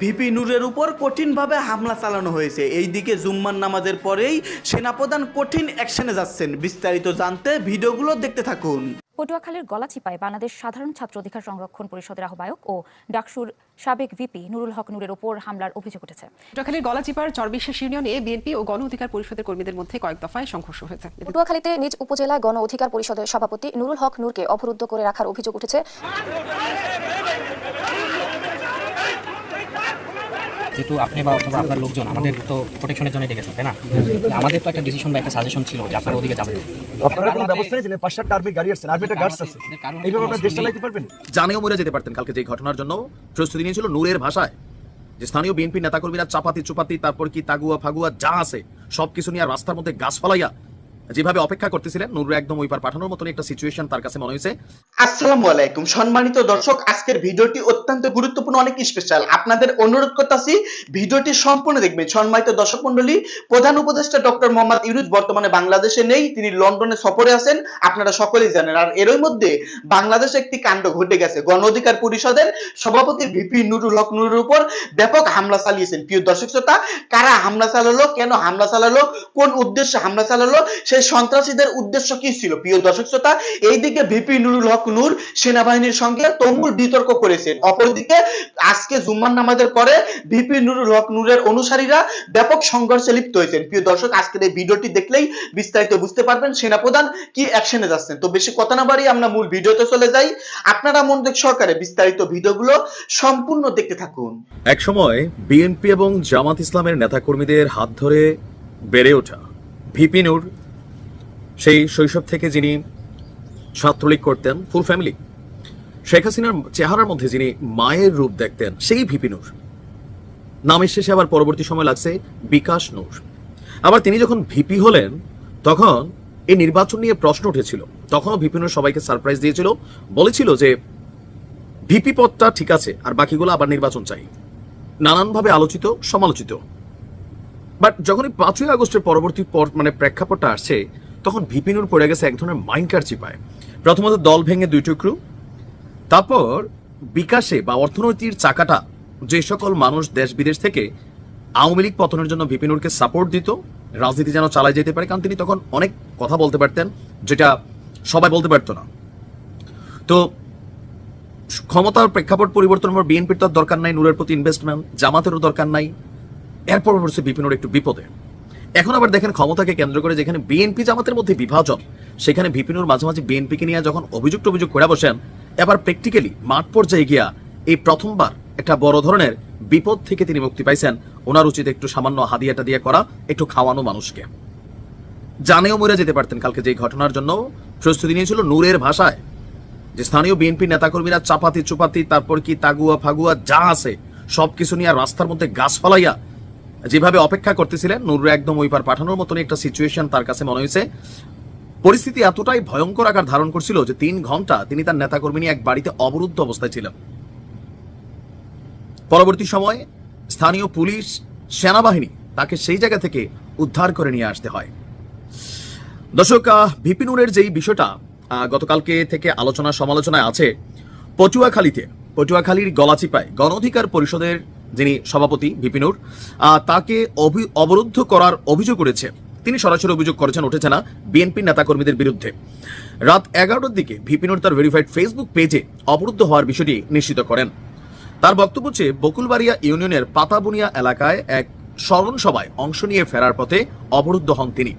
VP নূরের উপর কঠিনভাবে হামলা চালানো হয়েছে। এইদিকে জুম্মান নামাজের পরেই সেনাপ্রধান কঠিন অ্যাকশনে যাচ্ছেন। বিস্তারিত জানতে ভিডিওগুলো দেখতে থাকুন। পটুয়াখালীর গলাচিপায় বাংলাদেশ সাধারণ ছাত্র অধিকার সংরক্ষণ পরিষদের আহ্বায়ক ও ডাকসুর সাবেক ভিপি নুরুল হক নূরের ওপর হামলার অভিযোগ উঠেছে। পটুয়াখালীর গলাচিপার চরবিশ্বাস ইউনিয়নে বিএনপি ও গণ অধিকার পরিষদের কর্মীদের মধ্যে কয়েক দফায় সংঘর্ষ হয়েছে। পটুয়াখালীতে নিজ উপজেলায় গণ অধিকার পরিষদের সভাপতি নুরুল হক নূরকে অবরুদ্ধ করে রাখার অভিযোগ উঠেছে। যেহেতু আপনি বা অথবা আপনার লোকজন আমাদের তো প্রোটেকশনের জন্য ডেকেছেন তাই না? আমাদের তো একটা ডিসিশন বা একটা সাজেশন ছিল যে আপনার ওদিকে যাবেন। আপনারা কোনো ব্যবস্থা নিয়েছেন পাঁচ সাতটা আর্মি গাড়ি আসছেন আর্মিটা গার্ডস আছে। এইভাবে আপনারা দেশ চালাইতে পারবেন? জানেও মরে যেতে পারতেন কালকে যে ঘটনার জন্য। প্রস্তুতি নিয়েছিল নূরের ভাষায় যে স্থানীয় বিএনপি নেতাকর্মীরা চাপাতি চুপাতি তারপর কি তাগুয়া ফাগুয়া যা আছে সবকিছু নিয়ে রাস্তার মধ্যে গাছ ফলাইয়া যেভাবে অপেক্ষা করতেছিলেন নূর একদম ওই পার পাঠানোর মতন একটা সিচুয়েশন তার কাছে মনে হয়েছে। আসসালামু আলাইকুম। সম্মানিত দর্শক, আজকের ভিডিওটি অত্যন্ত গুরুত্বপূর্ণ, অনেক স্পেশাল আপনাদের অনুরোধ করতেছি, ভিডিওটি সম্পূর্ণ দেখবেন। সম্মানিত দর্শক মন্ডলী প্রধান উপদেষ্টা ডক্টর মোহাম্মদ ইউনুস বর্তমানে বাংলাদেশে নেই, তিনি লন্ডনে সফরে আছেন, আপনারা সকলেই জানেন। আর এরই মধ্যে বাংলাদেশে একটি কাণ্ড ঘটে গেছে। গণ অধিকার পরিষদের সভাপতি ভিপি নুরুল হক নুরের উপর ব্যাপক হামলা চালিয়েছেন। প্রিয় দর্শক শ্রোতা, কারা হামলা চালালো, কেন হামলা চালালো, কোন উদ্দেশ্যে হামলা চালালো, সেই সন্ত্রাসীদের উদ্দেশ্য কি ছিল? প্রিয় দর্শক শ্রোতা, এইদিকে ভিপি নুরুল হক নূর সেনাবাহিনীর সঙ্গে তুমুল বিতর্ক করেছেন। অপরদিকে, আজকে জুম্মার নামাজের পরে ভিপি নুরুল হক নূরের অনুসারীরা ব্যাপক সংঘর্ষে লিপ্ত হয়েছেন। প্রিয় দর্শক, আজকের এই ভিডিওটি দেখলেই বিস্তারিত বুঝতে পারবেন সেনাপ্রধান কি অ্যাকশনে যাচ্ছেন। তো বেশি কথা না বাড়িয়ে আমরা মূল ভিডিওতে চলে যাই। আপনারা মনোযোগ সহকারে বিস্তারিত ভিডিওগুলো সম্পূর্ণ দেখতে থাকুন। একসময় বিএনপি এবং জামাত ইসলামের নেতাকর্মীদের হাত ধরে বেড়ে ওঠা ভিপি নূর, সেই শৈশব থেকে যিনি ছাত্রলীগ করতেন ফুল ফ্যামিলি শেখ হাসিনার চেহারার মধ্যে যিনি মায়ের রূপ দেখতেন, সেই ভিপি নূর। নামের শেষে আবার পরবর্তী সময় লাগছে বিকাশ নূর। আবার তিনি যখন ভিপি হলেন, তখন এই নির্বাচন নিয়ে প্রশ্ন উঠেছিল। তখনও ভিপি নূর সবাইকে সারপ্রাইজ দিয়েছিল। বলেছিল যে, ভিপি পদটা ঠিক আছে, আর বাকিগুলো আবার নির্বাচন চাই। নানানভাবে আলোচিত, সমালোচিত। বাট যখন এই পাঁচই আগস্টের পরবর্তী পর মানে প্রেক্ষাপটটা আসছে, তখন ভিপিনুর পড়ে গেছে এক ধরনের মাইন্ডকার চিপায়। প্রথমত দল ভেঙে দুই টুকরো, তারপর বিকাশে বা অর্থনৈতিক চাকাটা যে সকল মানুষ দেশ বিদেশ থেকে আওয়ামী লীগ পতনের জন্য ভিপিনুরকে সাপোর্ট দিত, রাজনীতি যেন চালাই যেতে পারে, কারণ তিনি তখন অনেক কথা বলতে পারতেন যেটা সবাই বলতে পারতো না। তো ক্ষমতার প্রেক্ষাপট পরিবর্তন পর বিএনপির তো দরকার নাই, নূরের প্রতি ইনভেস্টমেন্ট জামাতেরও দরকার নাই। এরপর পড়ছে বিপিনুর একটু বিপদে। এখন আবার দেখেন ক্ষমতাকে কেন্দ্র করে যেখানে বিএনপি জামাতের মধ্যে বিভাজন সেখানে ভিপিনুর মাঝে মাঝে বিএনপিকে নিয়ে যখন অভিযুক্ত অভিযোগ করে বসেন, এবার প্র্যাকটিক্যালি মাঠ পর্যায়ে গিয়া এই প্রথমবার একটা বড় ধরনের বিপদ থেকে তিনি মুক্তি পাইছেন। ওনার উচিত একটু সামান্য হাদিয়াটা দিয়ে করা, একটু খাওয়ানো মানুষকে। জানেও মরে যেতে পারতেন কালকে যে ঘটনার জন্য প্রস্তুতি নিয়েছিল নূরের ভাষায়। যে স্থানীয় বিএনপি নেতাকর্মীরা চাপাতি চুপাতি, তারপর কি তাগুয়া ফাগুয়া যা আছে, সবকিছু নিয়ে রাস্তার মধ্যে গাছ ফালাইয়া যেভাবে অপেক্ষা করতেছিলেন নুর একদম ওই পার পাঠানোর মতন একটা সিচুয়েশন তার কাছে মনে হয়েছে। পরিস্থিতি এতটাই ভয়ঙ্কর আকার ধারণ করছিল যে তিন ঘণ্টা তিনি তার নেতাকর্মী নিয়ে এক বাড়িতে অবরুদ্ধ অবস্থায় ছিলেন। পরবর্তী সময়ে স্থানীয় পুলিশ, সেনাবাহিনী তাকে সেই জায়গা থেকে উদ্ধার করে নিয়ে আসতে হয়। দর্শক ভিপিনুরের যেই বিষয়টা গতকালকে থেকে আলোচনা সমালোচনায় আছে, পটুয়াখালীতে, পটুয়াখালীর গলাচিপায় গণ অধিকার পরিষদের যিনি সভাপতি ভিপিনুর তাকে অবরুদ্ধ করার অভিযোগ করেছে তিনি সরাসরি অভিযোগ করেছেন, উঠেছে না বিএনপি নেতাকর্মীদের বিরুদ্ধে। রাত এগারোটার দিকে ভিপিনুর তার ভেরিফাইড ফেসবুক পেজে অবরুদ্ধ হওয়ার বিষয়টি নিশ্চিত করেন। তার বক্তব্য হচ্ছে, বকুলবাড়িয়া ইউনিয়নের পাতাবুনিয়া এলাকায় এক স্মরণ সভায় অংশ নিয়ে ফেরার পথে অবরুদ্ধ হন তিনি।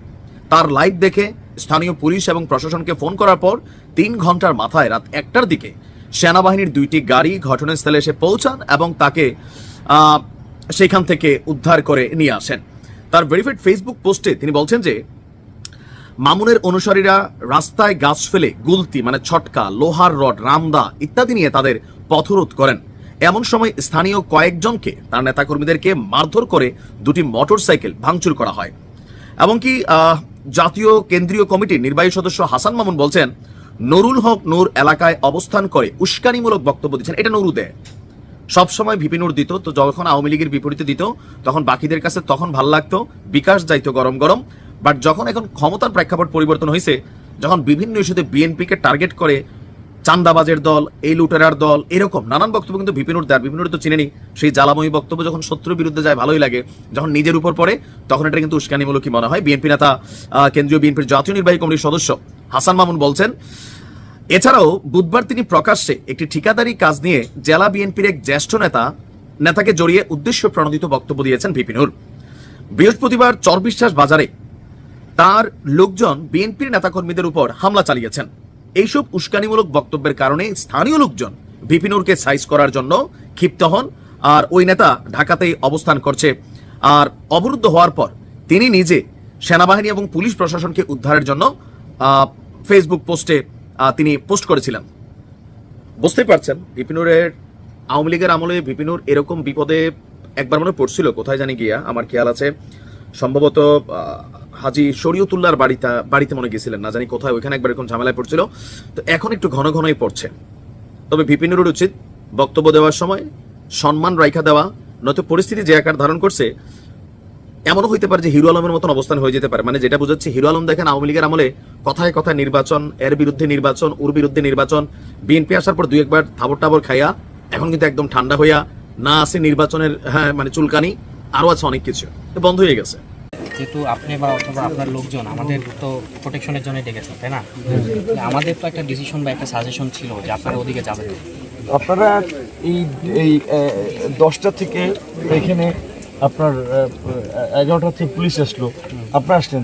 তার লাইভ দেখে স্থানীয় পুলিশ এবং প্রশাসনকে ফোন করার পর তিন ঘণ্টার মাথায় রাত একটার দিকে সেনাবাহিনীর দুইটি গাড়ি ঘটনাস্থলে এসে পৌঁছান এবং তাকে সেখান থেকে উদ্ধার করে নিয়ে আসেন। তার ভেরিফাইড ফেসবুক পোস্টে তিনি বলছেন যে, মামুনের অনুসারীরা রাস্তায় গাছ ফেলে গুলতি মানে ছটকা, লোহার রড, রামদা ইত্যাদি নিয়ে তাদের পথরোধ করেন। এমন সময় স্থানীয় কয়েকজনকে, তার নেতাকর্মীদেরকে মারধর করে দুটি মোটরসাইকেল ভাঙচুর করা হয়। এমনকি জাতীয় কেন্দ্রীয় কমিটির নির্বাহী সদস্য হাসান মামুন বলছেন, নুরুল হক নূর এলাকায় অবস্থান করে উস্কানিমূলক বক্তব্য দিচ্ছেন। এটা নুরু দেয় সবসময় ভিপিনুর দিত, তো যখন আওয়ামী লীগের বিপরীতে দিত, তখন বাকিদের কাছে তখন ভালো লাগতো, বিকাশ যাইতো গরম গরম। বাট যখন এখন ক্ষমতার প্রেক্ষাপট পরিবর্তন হয়েছে যখন বিভিন্ন ইস্যুতে বিএনপিকে টার্গেট করে চান্দাবাজের দল, এই লুটেরার দল, এরকম নানান বক্তব্য কিন্তু বিপিনুর দেয় বিপিনুর তো চিনেনি। সেই জ্বালাময়ী বক্তব্য যখন শত্রুর বিরুদ্ধে যায়, ভালোই লাগে। যখন নিজের উপর পড়ে, তখন এটা কিন্তু উস্কানিমূলকই মনে হয়। বিএনপি নেতা কেন্দ্রীয় বিএনপির জাতীয় নির্বাহী কমিটির সদস্য হাসান মামুন বলছেন এছাড়াও বুধবার তিনি প্রকাশ্যে একটি ঠিকাদারি কাজ নিয়ে জেলা বিএনপির এক জ্যেষ্ঠ নেতা, নেতাকে জড়িয়ে উদ্দেশ্য প্রণোদিত বক্তব্য দিয়েছেন বিপিনুর। বৃহস্পতিবার চরবিশ্বাস বাজারে তার লোকজন বিএনপির নেতাকর্মীদের উপর হামলা চালিয়েছেন। এইসব উস্কানিমূলক বক্তব্যের কারণে স্থানীয় লোকজন বিপিনুরকে সাইজ করার জন্য ক্ষিপ্ত হন আর ওই নেতা ঢাকাতেই অবস্থান করছে আর অবরুদ্ধ হওয়ার পর তিনি নিজে সেনাবাহিনী এবং পুলিশ প্রশাসনকে উদ্ধারের জন্য ফেসবুক পোস্টে তিনি পোস্ট করেছিলেন। বুঝতেই পারছেন। বিপিনুরের আওয়ামী লীগের আমলে বিপিনুর এরকম বিপদে একবার মনে পড়ছিল কোথায় জানি গিয়া আমার খেয়াল আছে। সম্ভবত হাজি শরীয়তুল্লাহর বাড়িতে বাড়িতে মনে গেছিলেন না জানি কোথায় ওইখানে একবার এরকম ঝামেলায় পড়ছিল। তো এখন একটু ঘন ঘনই পড়ছে। তবে বিপিনুরের উচিত বক্তব্য দেওয়ার সময় সম্মান রাইখা দেওয়া নয়তো পরিস্থিতি যে আকার ধারণ করছে এমনও হইতে পারে যে হিরো আলমের মতন অবস্থান হয়ে যেতে পারে। মানে যেটা বোঝাচ্ছে হিরো আলম দেখেন আওয়ামী লীগের আমলে কথায় কথায় নির্বাচন এর বিরুদ্ধে নির্বাচন ওর বিরুদ্ধে নির্বাচন। বিএনপি আসার পর দুই একবার থাবর টাবর খাইয়া এখন কিন্তু একদম ঠান্ডা হইয়া না আছে নির্বাচনের হ্যাঁ মানে চুলকানি আরও আছে অনেক কিছু। তো বন্ধ হয়ে গেছে। যেহেতু আপনি বা অথবা আপনার লোকজন আমাদের তো প্রোটেকশনের জন্য ডেকেছেন তাই না? আমাদের তো একটা ডিসিশন বা একটা সাজেশন ছিল যে আপনারা ওদিকে যাবেন আপনারা এই এই দশটা থেকে এখানে আপনার এগারোটা থেকে পুলিশ আসলো। আপনি আসলেন?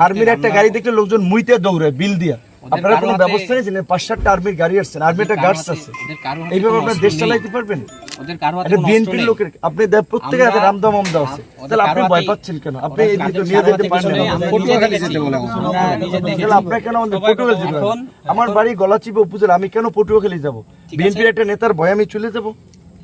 আর্মির একটা আমরা- গাড়ি দেখলে লোকজন মুইতে দৌড়ে বিল দিয়া। আপনারা কোনো ব্যবস্থা নিয়েছেন? পাঁচ সাতটা আর্মির গাড়ি আসছেন আর্মির একটা গার্ডস আছে এইভাবে আপনার দেশ চালাইতে পারবেন? এটা বিএনপির লোকের আপনি প্রত্যেকের হাতে আছে তাহলে আপনি ভয় পাচ্ছেন কেন? আপনি এই দিকে নিয়ে যেতে পারেন। তাহলে আপনার কেন আমাদের সবাই পটুয়াখালী যেতে আমার বাড়ি গলাচিপে উপজেলা আমি কেন পটুয়াখালী যাব? ঠিক বিএনপির একটা নেতার ভয় আমি চলে যাব।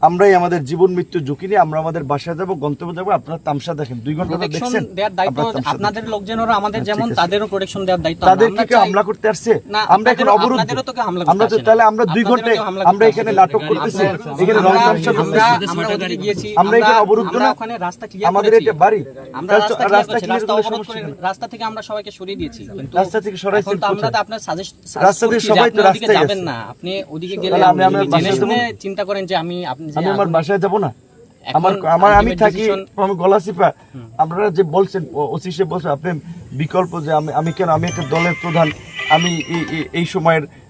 আমরাই আমাদের জীবন মৃত্যু ঝুঁকি নিয়ে আমরা আমাদের বাসায় যাব গন্তব্য যাব। আপনারা তামসা দেখেন দুই ঘণ্টা দেখছেন? দেওয়ার দায়িত্ব আপনাদের। লোকজনেরও আমাদের হ্যাঁ, যেমন তাদেরও প্রোটেকশন দেওয়ার দায়িত্ব। তাদেরকে কেউ হামলা করতে আসছে? আমরা এখন করতে আমরা তো তাহলে আমরা দুই ঘন্টায় আমরা এখানে নাটক করতেছি। এখানে করতেছি। আমরা এখানে অবরুদ্ধ না ওখানে রাস্তা ক্লিয়ার আমাদের এটা বাড়ি। আমরা রাস্তা- ক্লিয়ার রাস্তা অবরোধ থেকে আমরা সবাইকে সরিয়ে দিয়েছি। রাস্তা থেকে সরাইছেন আমরা তো আপনার সাজেস্ট রাস্তা থেকে সবাই তো রাস্তায় যাবেন না। আপনি ওদিকে গেলে আপনি জেনে শুনে চিন্তা করেন যে আমি আমি আমার বাসায় যাব না। আমার আমার আমি থাকি আমি গলাচিপা আপনারা যে বলছেন ওসি সে বলছেন আপনি বিকল্প যে আমি আমি কেন? আমি একটা দলের প্রধান। আমি এই- সময়ের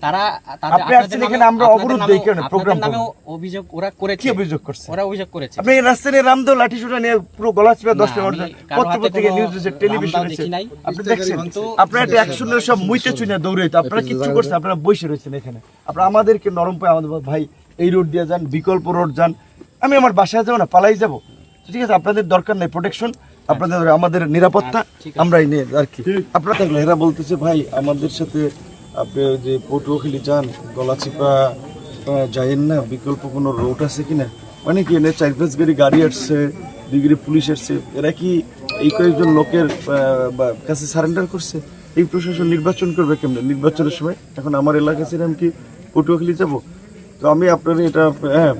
তারা আপনি আসছেন এখানে, আমরা আপনাদের অবরুদ্ধ নামেও- এখানে, আপনাদের অভিযোগ ওরা করেছে। কি অভিযোগ করছে? ওরা অভিযোগ করেছে। আপনি এই রাস্তায় নিয়ে লাঠি সুটা নিয়ে পুরো গলা চিপে দশ না, টাকা আমি কারও পত্র হাতে পত্রিকা কোনো নিউজ দিচ্ছে টেলিভিশন রামদাও আপনি দেখছেন? আপনারা একটা অ্যাকশনের সব মুইতে চুনে দৌড়াইতো আপনারা কিচ্ছু করছেন আপনারা বসে রয়েছেন এখানে। আপনারা আমাদেরকে নরম পায় আমাদের ভাই এই রোড দিয়ে যান বিকল্প রোড যান। আমি আমার বাসায় যাব না পালাই যাব। ঠিক আছে আপনাদের দরকার নেই প্রোটেকশন আপনাদের আমাদের নিরাপত্তা আমরাই নিয়ে আর কি। আপনারা থাকলে এরা বলতেছে ভাই আমাদের সাথে আপনি যে পটুয়াখালী যান, গলাচিপা যাইয়েন না, বিকল্প কোনো রোড আছে কিনা? মানে কি এনে চার পাঁচ গাড়ি গাড়ি আসছে, দুই পুলিশ আসছে, এরা কি এই কয়েকজন লোকের কাছে সারেন্ডার করছে? এই প্রশাসন নির্বাচন করবে কেমনে? নির্বাচনের সময়? এখন আমার এলাকা ছিল আমি কি পটুয়াখালী যাব? তো আমি আপনার এটা হ্যাঁ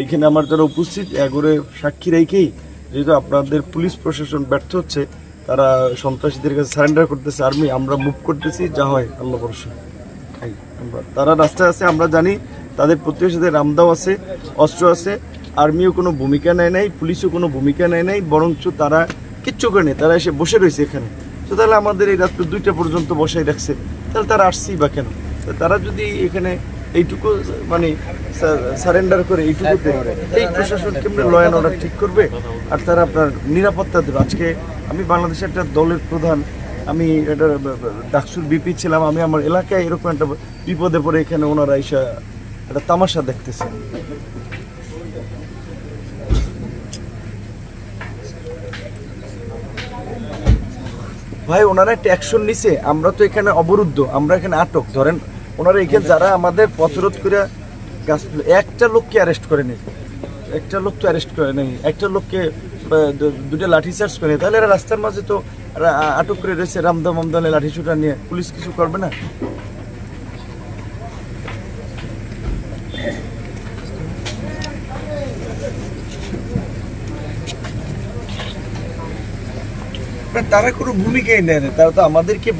এইখানে আমার যারা উপস্থিত, এগোরে সাক্ষী রেখেই যেহেতু আপনাদের পুলিশ প্রশাসন ব্যর্থ হচ্ছে তারা সন্ত্রাসীদের কাছে সারেন্ডার করতেছে আর্মি, আমরা মুভ করতেছি, যা হয়, আল্লাহ ভরসা। আমরা- তারা রাস্তায় আছে, আমরা জানি, তাদের প্রতিবেশীদের রামদাও আছে, অস্ত্র আছে, আর্মিও কোনো ভূমিকা নেয় নাই, পুলিশও কোনো ভূমিকা নেয় নাই, বরঞ্চ তারা কিচ্ছু করেনি তারা এসে বসে রয়েছে এখানে। তো তাহলে আমাদের এই রাত্র দুইটা পর্যন্ত বসাই রাখছে, তাহলে তারা আসছেই বা কেন? তারা যদি এখানে এইটুকু মানে সারেন্ডার করে এইটুকুতে এই প্রশাসন কেমনি ল অ্যান্ড অর্ডার ঠিক করবে? আর তারা আপনার নিরাপত্তা দেবে। আজকে আমি বাংলাদেশের একটা দলের প্রধান, আমি এটা ডাকসুর বিপি ছিলাম। আমি আমার এলাকায় এরকম একটা বিপদে পড়ে এখানে ওনারা এসে একটা তামাশা দেখতেছে। ভাই, ওনারা একটা অ্যাকশন নিছে। আমরা তো এখানে অবরুদ্ধ। আমরা এখানে আটক। ধরেন ওনারা এখানে যারা আমাদের পথরোধ করে গাছ একটা লোককে অ্যারেস্ট করে নেই। একটা লোক তো অ্যারেস্ট করে নেই একটা লোককে দুটো লাঠি চার্জ করে নেই। তাহলে এরা রাস্তার মাঝে তো আটক করে রয়েছে রামদা মামদানে লাঠি ছুটা নিয়ে। পুলিশ কিছু করবে না, তারা কোনো ভূমিকাই নেয় না। তারা তো আমাদেরকে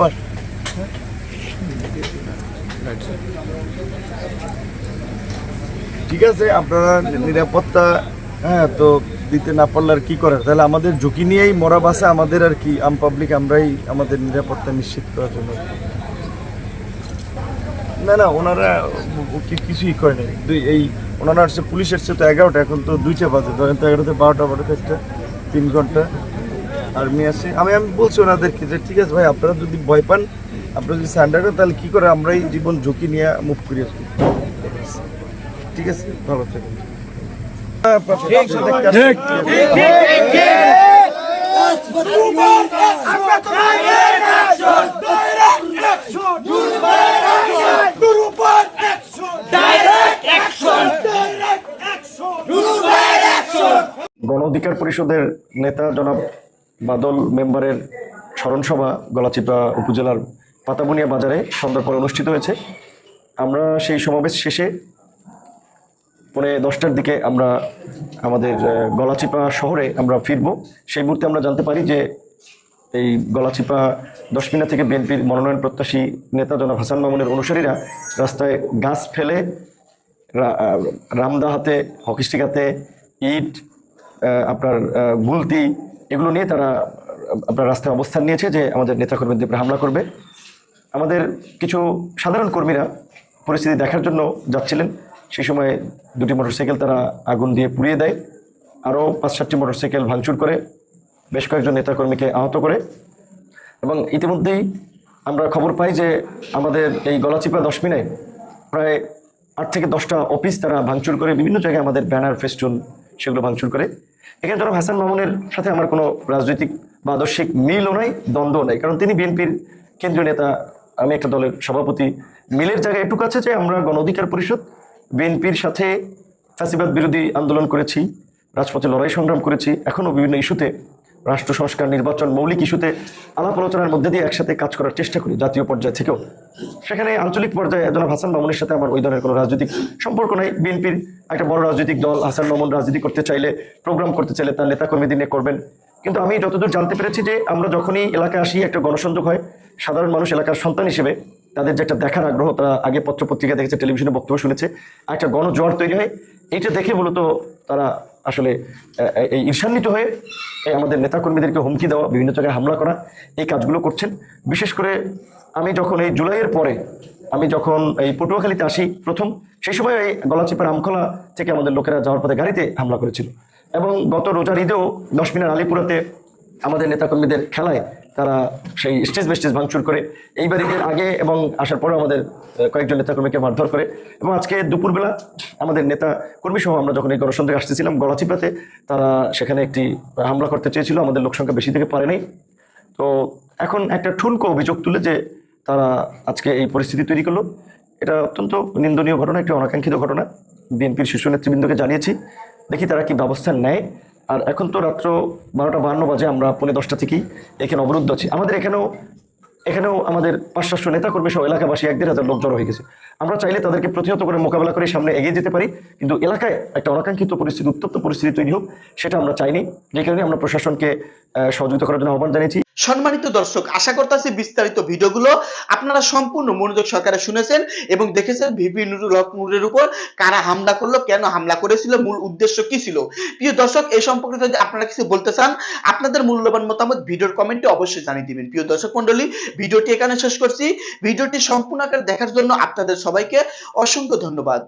ঠিক আছে, আপনারা নিরাপত্তা হ্যাঁ তো দিতে না পারলে আর কি করার? তাহলে আমাদের ঝুঁকি নিয়েই মরা বাসে আমাদের আর কি, আম পাবলিক আমরাই আমাদের নিরাপত্তা নিশ্চিত করার জন্য। না না, ওনারা কিছুই করে নাই। দুই, এই ওনারা আসছে, পুলিশ এসছে তো এগারোটা, এখন তো দুইটা বাজে। ধরেন তো এগারোতে বারোটা বারোটা একটা তিন ঘণ্টা। আর্মি আছে আমি আমি বলছি ওনাদেরকে যে, ঠিক আছে ভাই, আপনারা যদি ভয় পান, আপনারা যদি করেন তাহলে কী করে আমরাই জীবন ঝুঁকি নিয়ে মুভ করি কি ঠিক আছে, ভালো গণ অধিকার পরিষদের নেতা জনাব বাদল মেম্বারের স্মরণসভা গলাচিপা উপজেলার পাতাবুনিয়া বাজারে সন্ধ্যার পর অনুষ্ঠিত হয়েছে। আমরা সেই সমাবেশ শেষে পৌনে দশটার দিকে আমরা আমাদের গলাচিপা শহরে আমরা ফিরব। সেই মুহূর্তে আমরা জানতে পারি যে এই গলাচিপা দশমিনা থেকে বিএনপির মনোনয়ন প্রত্যাশী নেতা জনাব হাসান মামুনের অনুসারীরা রাস্তায় গাছ ফেলে রামদা হাতে হকিস্টিক হাতে, ইট আপনার গুলতি, এগুলো নিয়ে তারা আপনার রাস্তায় অবস্থান নিয়েছে যে আমাদের নেতাকর্মীদের উপরে হামলা করবে। আমাদের কিছু সাধারণ কর্মীরা পরিস্থিতি দেখার জন্য যাচ্ছিলেন। সেই সময় দুটি মোটরসাইকেল তারা আগুন দিয়ে পুড়িয়ে দেয়। আরও পাঁচ সাতটি মোটরসাইকেল ভাঙচুর করে বেশ কয়েকজন নেতাকর্মীকে আহত করে। এবং ইতিমধ্যেই আমরা খবর পাই যে আমাদের এই গলাচিপা দশমিনায় প্রায় আট থেকে দশটা অফিস তারা ভাঙচুর করে, বিভিন্ন জায়গায় আমাদের ব্যানার, ফেস্টুন সেগুলো ভাঙচুর করে। এখানে জনাব হাসান মামুনের সাথে আমার কোনো রাজনৈতিক বা আদর্শিক মিলও নাই, দ্বন্দ্বও নাই। কারণ তিনি বিএনপির কেন্দ্রীয় নেতা, আমি একটা দলের সভাপতি। মিলের জায়গায় এটুকু আছে যে আমরা গণ অধিকার পরিষদ বিএনপির সাথে ফ্যাসিবাদ বিরোধী আন্দোলন করেছি, রাজপথে লড়াই সংগ্রাম করেছি, এখনও বিভিন্ন ইস্যুতে, রাষ্ট্র সংস্কার, নির্বাচন, মৌলিক ইস্যুতে আলাপ আলোচনার মধ্যে দিয়ে একসাথে কাজ করার চেষ্টা করি জাতীয় পর্যায়ে থেকেও। সেখানে আঞ্চলিক পর্যায়ে জনাব হাসান মামুনের সাথে আমার ওই ধরনের কোনো রাজনৈতিক সম্পর্ক নাই। বিএনপির একটা বড় রাজনৈতিক দল হাসান মামুন রাজনীতি করতে চাইলে, প্রোগ্রাম করতে চাইলে তার নেতাকর্মীদের নিয়ে করবেন। কিন্তু আমি যতদূর জানতে পেরেছি যে আমরা যখনই এলাকায় আসি, একটা গণসংযোগ হয়। সাধারণ মানুষ এলাকার সন্তান হিসেবে তাদের যে একটা দেখার আগ্রহ, তারা আগে পত্রপত্রিকা দেখেছে, টেলিভিশনে বক্তব্য শুনেছে একটা গণজোয়ার তৈরি হয়। এটা দেখে মূলত তারা আসলে এই ঈর্ষান্বিত হয়ে এই আমাদের নেতাকর্মীদেরকে হুমকি দেওয়া, বিভিন্ন জায়গায় হামলা করা, এই কাজগুলো করছেন। বিশেষ করে আমি যখন এই জুলাইয়ের পরে, আমি যখন এই পটুয়াখালীতে আসি প্রথম, সেই সময় এই গলাচিপার আমখোলা থেকে আমাদের লোকেরা যাওয়ার পথে গাড়িতে হামলা করেছিল। এবং গত রোজার ঈদেও দশ মিনার আলিপুরাতে আমাদের নেতাকর্মীদের খেলায় তারা সেই স্টেজ বেস্টেজ ভাঙচুর করে এইবার ঈদের আগে এবং আসার পরে আমাদের কয়েকজন নেতাকর্মীকে মারধর করে। এবং আজকে দুপুরবেলা আমাদের নেতা কর্মী সহ আমরা যখন এই গণসন্দেহে আসতেছিলাম গলাচিপাতে তারা সেখানে একটি হামলা করতে চেয়েছিল। আমাদের লোকসংখ্যা বেশি থেকে পারে নাই তো এখন একটা ঠুনকো অভিযোগ তুলে যে তারা আজকে এই পরিস্থিতি তৈরি করল। এটা অত্যন্ত নিন্দনীয় ঘটনা, একটি অনাকাঙ্ক্ষিত ঘটনা। বিএনপির শীর্ষ নেতৃবৃন্দকে জানিয়েছি, দেখি তারা কি ব্যবস্থা নেয়। আর এখন তো রাত্র বারোটা বান্ন বাজে, আমরা পনেরো দশটা থেকেই এখানে অবরুদ্ধ আছি। আমাদের এখানেও এখানেও আমাদের পাঁচ নেতা নেতাকর্মী সহ এলাকাবাসী এক দেড় হাজার লোক জড়ো হয়ে গেছে। আমরা চাইলে তাদেরকে প্রতিহত করে মোকাবেলা করে সামনে এগিয়ে যেতে পারি, কিন্তু এলাকায় একটা অনাকাঙ্ক্ষিত পরিস্থিতি, উত্তপ্ত পরিস্থিতি তৈরি হোক, সেটা আমরা চাইনি। যে কারণে আমরা প্রশাসনকে সহযোগিতা করার জন্য আহ্বান জানিয়েছি। সম্মানিত দর্শক, আশা করতেছি বিস্তারিত ভিডিওগুলো আপনারা সম্পূর্ণ মনোযোগ সহকারে শুনেছেন এবং দেখেছেন ভিপি নুরুল হক নুরের উপর কারা হামলা করল, কেন হামলা করেছিল, মূল উদ্দেশ্য কি ছিল। প্রিয় দর্শক, এই সম্পর্কে যদি আপনারা কিছু বলতে চান, আপনাদের মূল্যবান মতামত ভিডিওর কমেন্টে অবশ্যই জানিয়ে দিবেন। প্রিয় দর্শক মন্ডলী ভিডিওটি এখানে শেষ করছি। ভিডিওটি সম্পূর্ণ আকারে দেখার জন্য আপনাদের সবাইকে অসংখ্য ধন্যবাদ।